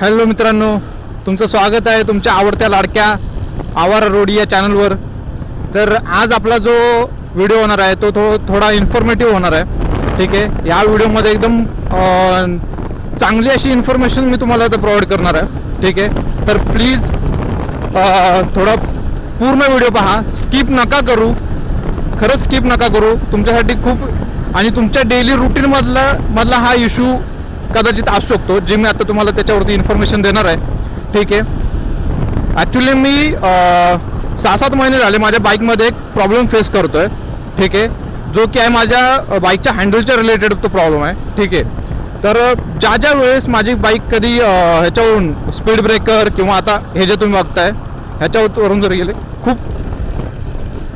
Hello मित्रांनो तुमचं स्वागत आहे तुमच्या आवडत्या लाडक्या आवारा रोड या चॅनलवर. तर आज आपला जो व्हिडिओ होणार आहे तो थो थोडा इन्फॉर्मेटिव्ह होणार आहे. ठीक आहे या व्हिडिओमध्ये एकदम चांगली अशी इन्फॉर्मेशन मी तुम्हाला आता प्रोव्हाइड करणार आहे. ठीक आहे तर प्लीज थोडा पूर्ण व्हिडिओ पहा. स्किप नका करू. खरंच स्किप नका करू. तुमच्यासाठी खूप आणि तुमच्या डेली रुटीनमधला मधला हा इश्यू कदाचित असू शकतो. जे मी आता तुम्हाला त्याच्यावरती इन्फॉर्मेशन देणार आहे. ठीक आहे? ॲक्च्युली मी सहा सात महिने झाले माझ्या बाईकमध्ये एक प्रॉब्लेम फेस करतो आहे ठीक आहे? जो की आहे माझ्या बाईकच्या हँडलच्या रिलेटेड तो प्रॉब्लेम आहे. ठीक आहे? तर ज्या ज्या वेळेस माझी बाईक कधी ह्याच्यावरून स्पीड ब्रेकर किंवा आता हे जे तुम्ही बघताय ह्याच्यावरून जर गेले खूप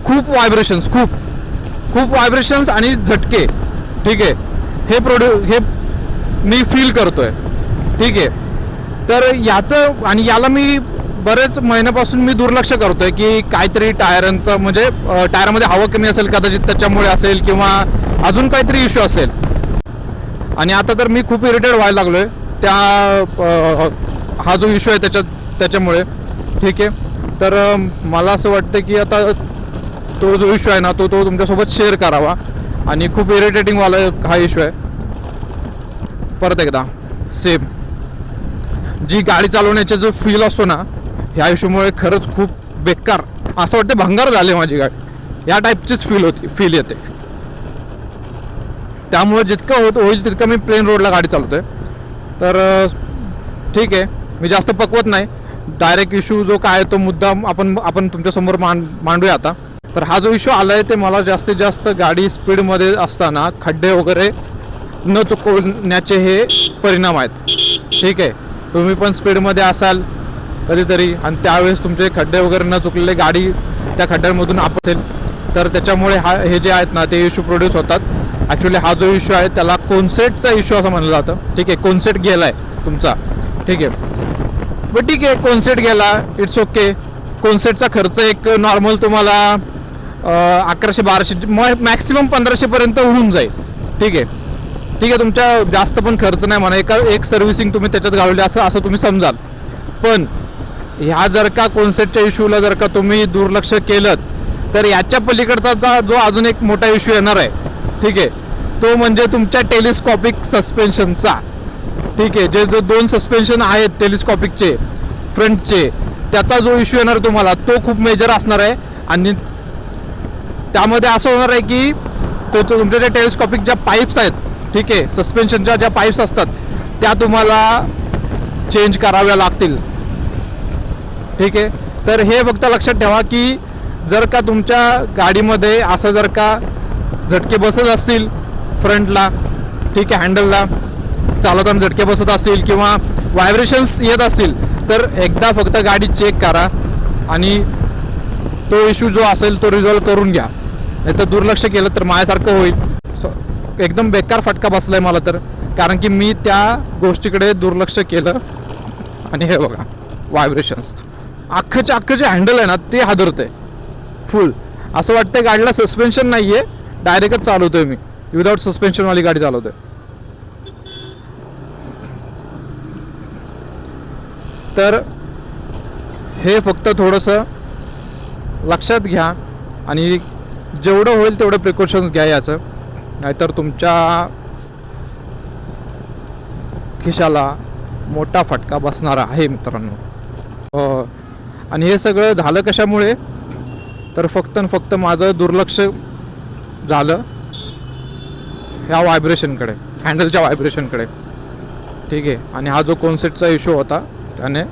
खूप व्हायब्रेशन्स खूप खूप व्हायब्रेशन्स आणि झटके. ठीक आहे? हे प्रोड्यू हे मी फील करतोय. ठीक आहे. तर याचं आणि याला मी बरेच महिन्यापासून मी दुर्लक्ष करतोय की काहीतरी टायरांचं म्हणजे टायरमध्ये टायरामध्ये हवा कमी असेल कदाचित त्याच्यामुळे असेल किंवा अजून काहीतरी इश्यू असेल. आणि आता तर मी खूप इरिटेड व्हायला लागलो आहे त्या हा जो इश्यू आहे त्याच्यात त्याच्यामुळे. ठीक आहे. तर मला असं वाटतं की आता तो जो इश्यू आहे ना तो तो तुमच्यासोबत शेअर करावा. आणि खूप इरिटेटिंग वाला हा इश्यू आहे. परत एकदा. सेम जी गाडी चालवण्याचा जो फील असतो ना ह्या इशूमुळे खरंच खूप बेकार असं वाटते भंगार झाले माझी गाडी. या टाईपचीच फील होती फील येते. त्यामुळे जितकं होत होईल तितकं मी प्लेन रोडला गाडी चालवतोय. तर ठीक आहे. मी जास्त पकवत नाही. डायरेक्ट इश्यू जो काय आहे तो मुद्दा आपण आपण तुमच्यासमोर मांड मांडूया आता. तर हा जो इश्यू आला आहे ते मला जास्तीत जास्त गाडी स्पीडमध्ये असताना खड्डे वगैरे न चुकवण्याचे हे परिणाम आहेत. ठीक आहे? तुम्ही पण स्पीडमध्ये असाल कधीतरी आणि त्यावेळेस तुमचे खड्डे वगैरे न चुकलेले गाडी त्या खड्ड्यांमधून आपसेल. तर त्याच्यामुळे हा हे जे आहेत ना ते इश्यू प्रोड्यूस होतात. ॲक्च्युली हा जो इश्यू आहे त्याला कोन्सेटचा इश्यू असं म्हणलं जातं. ठीक आहे? कोन्सेट गेला आहे तुमचा. ठीक आहे? बट ठीक आहे कोन्सेट गेला. इट्स ओके कोन्सेटचा खर्च एक नॉर्मल तुम्हाला अकराशे बाराशे मॅक्सिमम पंधराशेपर्यंत होऊन जाईल. ठीक आहे? ठीक आहे तुमच्या जास्त पण खर्च नाही म्हणा. एका एक सर्व्हिसिंग तुम्ही त्याच्यात घालवली असं असं तुम्ही समजाल. पण ह्या जर का कॉन्सेप्टच्या इश्यूला जर का तुम्ही दुर्लक्ष केलं तर याच्या पलीकडचा जो अजून एक मोठा इश्यू येणार आहे. ठीक आहे. तो म्हणजे तुमच्या टेलिस्कॉपिक सस्पेन्शनचा ठीक आहे. जे जो दोन सस्पेन्शन आहेत टेलिस्कॉपिकचे फ्रंटचे त्याचा जो इश्यू येणार तुम्हाला तो खूप मेजर असणार आहे. आणि त्यामध्ये असं होणार आहे की तो तो तुमच्या ज्या टेलिस्कॉपिक ज्या पाईप्स आहेत ठीक आहे सस्पेन्शनच्या ज्या पाईप्स असतात त्या तुम्हाला चेंज कराव्या लागतील. ठीक आहे तर हे फक्त लक्षात ठेवा की जर का तुमच्या गाडीमध्ये असं जर का झटके बसत असतील फ्रंटला ठीक आहे हँडलला चालवताना झटके बसत असतील किंवा व्हायब्रेशन्स येत असतील तर एकदा फक्त गाडी चेक करा आणि तो इश्यू जो असेल तो रिझॉल्व करून घ्या. नाही तर दुर्लक्ष केलं तर माझ्यासारखं होईल. एकदम बेकार फटका बसला आहे मला तर. कारण की मी त्या गोष्टीकडे दुर्लक्ष केलं. आणि हे बघा व्हायब्रेशन्स अख्खंचे अख्खं जे हँडल आहे ना ते हादरतंय. फुल असं वाटतं गाडीला सस्पेन्शन नाही आहे डायरेक्टच चालवतोय मी. विदाऊट सस्पेन्शनवाली गाडी चालवतोय. तर हे फक्त थोडंसं लक्षात घ्या. आणि जेवढं होईल तेवढं प्रिकॉशन्स घ्या याचं. नाहीतर तुमच्या खिशाला मोठा फटका बसणार आहे मित्रांनो. आणि हे सगळं झालं कशामुळे? तर फक्त आणि फक्त माझं दुर्लक्ष झालं ह्या व्हायब्रेशनकडे हँडलच्या व्हायब्रेशनकडे. ठीक आहे. आणि हा जो कॉन्सेप्टचा इश्यू होता त्याने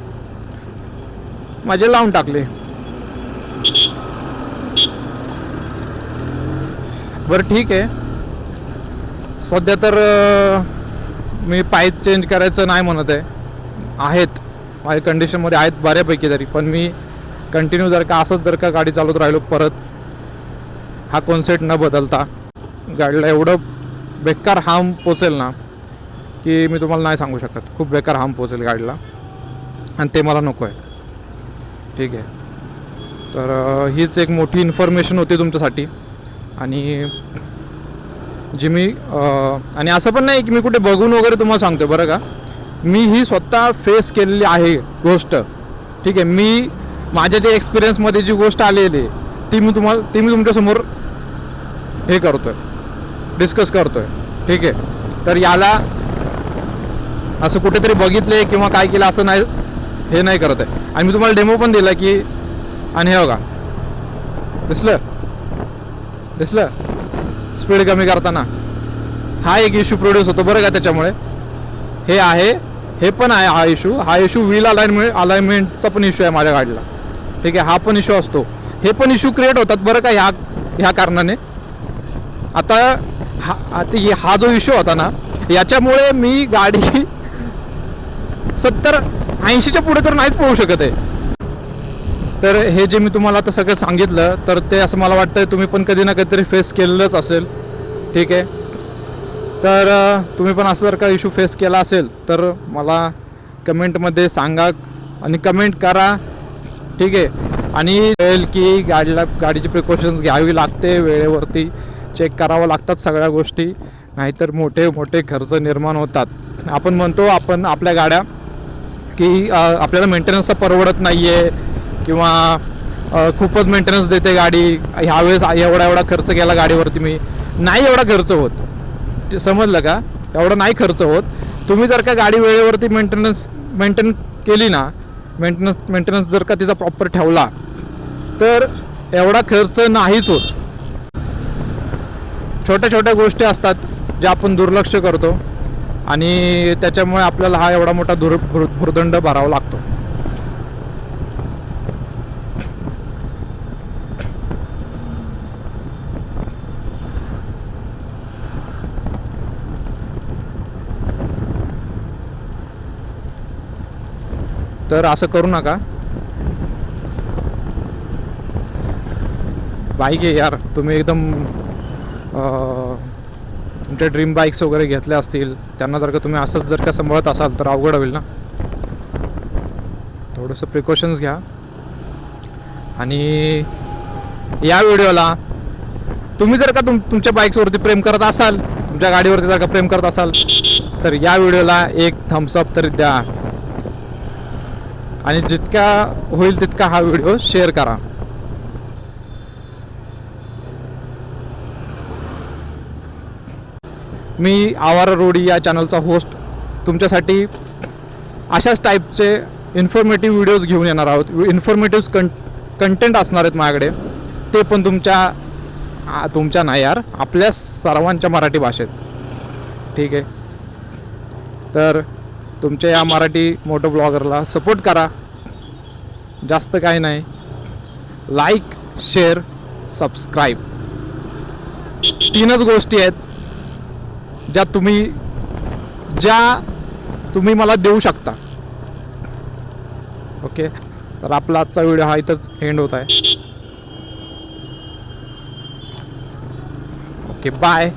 माझे लावून टाकले. बरं ठीक आहे. सध्या तर मी पाईप चेंज करायचं नाही म्हणत आहे. आहेत. माझ्या कंडिशनमध्ये आहेत बऱ्यापैकी तरी. पण मी कंटिन्यू जर का असंच जर का गाडी चालवत राहिलो परत हा कॉन्सेप्ट न बदलता गाडीला एवढं बेकार हार्म पोचेल ना की मी तुम्हाला नाही सांगू शकत. खूप बेकार हार्म पोचेल गाडीला. आणि ते मला नको आहे. ठीक आहे. तर हीच एक मोठी इन्फॉर्मेशन होती तुमच्यासाठी. आणि जी मी आणि असं पण नाही की मी कुठे बघून वगैरे तुम्हाला सांगतो बरं का? मी ही स्वतः फेस केलेली आहे गोष्ट. ठीक आहे मी माझ्या जे एक्सपिरियन्समध्ये जी गोष्ट आलेली आहे ती मी तुम्हाला ती मी तुमच्यासमोर हे करतो आहे डिस्कस करतो आहे ठीक आहे तर याला असं कुठेतरी बघितले किंवा काय केलं असं नाही हे नाही करत आहे. आणि मी तुम्हाला डेमो पण दिला की आणि हे बघा. दिसलं? दिसलं? स्पीड कमी करताना. हा एक इश्यू प्रोड्यूस होतो बरं का त्याच्यामुळे. हे आहे हे पण आहे हा इश्यू हा इश्यू व्हील अलाइनमेंट अलाइनमेंटचा पण इश्यू आहे माझ्या गाडीला. ठीक आहे हा पण इश्यू असतो. हे पण इश्यू क्रिएट होतात बरं का ह्या ह्या कारणाने. आता हा आता हा जो इश्यू होता ना याच्यामुळे मी गाडी सत्तर ऐंशीच्या पुढे तर नाहीच पोहू शकत आहे. तर हे जे मी तुम्हाला आता सगळं सांगितलं तर ते असं मला वाटतं तुम्ही पण कधी ना कधीतरी फेस केलेलंच असेल. ठीक आहे? तर तुम्ही पण असं जर का इशू फेस केला असेल तर मला कमेंटमध्ये सांगा आणि कमेंट करा. ठीक आहे? आणि कळेल की गाडीला गाडीची प्रिकॉशन्स घ्यावी लागते वेळेवरती चेक करावं लागतात सगळ्या गोष्टी. नाहीतर मोठे मोठे खर्च निर्माण होतात. आपण म्हणतो आपण आपल्या गाड्या की आपल्याला मेंटेनन्सचा परवडत नाही आहे किंवा खूपच मेंटेनन्स देते गाडी. ह्यावेळेस एवढा एवढा खर्च केला गाडीवरती मी. नाही एवढा खर्च होत. ते समजलं का? एवढा नाही खर्च होत. तुम्ही जर का गाडी वेळेवरती मेंटेनन्स मेंटेन केली ना मेंटेनन्स मेंटेनन्स जर का तिचा प्रॉपर ठेवला तर एवढा खर्च नाहीच होत. छोट्या छोट्या गोष्टी असतात ज्या आपण दुर्लक्ष करतो आणि त्याच्यामुळे आपल्याला हा एवढा मोठा धुर भुर्दंड भरावा लागतो. तर असं करू नका. बाईक आहे यार तुम्ही एकदम तुमच्या ड्रीम बाईक्स वगैरे घेतल्या असतील त्यांना जर का तुम्ही असंच जर का सांभाळत असाल तर अवघड होईल ना. थोडंसं प्रिकॉशन्स घ्या. आणि या व्हिडिओला तुम्ही जर का तुम तुमच्या बाईक्सवरती प्रेम करत असाल तुमच्या गाडीवरती जर का प्रेम करत असाल तर या व्हिडिओला एक थम्सअप तरी द्या. आणि जितका होईल तितका हा व्हिडिओ शेअर करा. मी आवारा रोडी या चॅनलचा होस्ट तुमच्यासाठी अशाच टाईपचे इन्फॉर्मेटिव्ह व्हिडिओज घेऊन येणार आहोत. इन्फॉर्मेटिव्ह कं कंटेंट असणार आहेत माझ्याकडे. ते पण तुमच्या तुमच्या नाही यार आपल्या सर्वांच्या मराठी भाषेत. ठीक आहे? तर तुमच्या या मराठी मोटो ब्लॉगरला सपोर्ट करा. जास्त काही नाही. लाईक शेअर सबस्क्राईब तीनच गोष्टी आहेत ज्या तुम्ही ज्या तुम्ही मला देऊ शकता. ओके तर आपला आजचा व्हिडिओ हा इथंच एंड होत आहे. Okay bye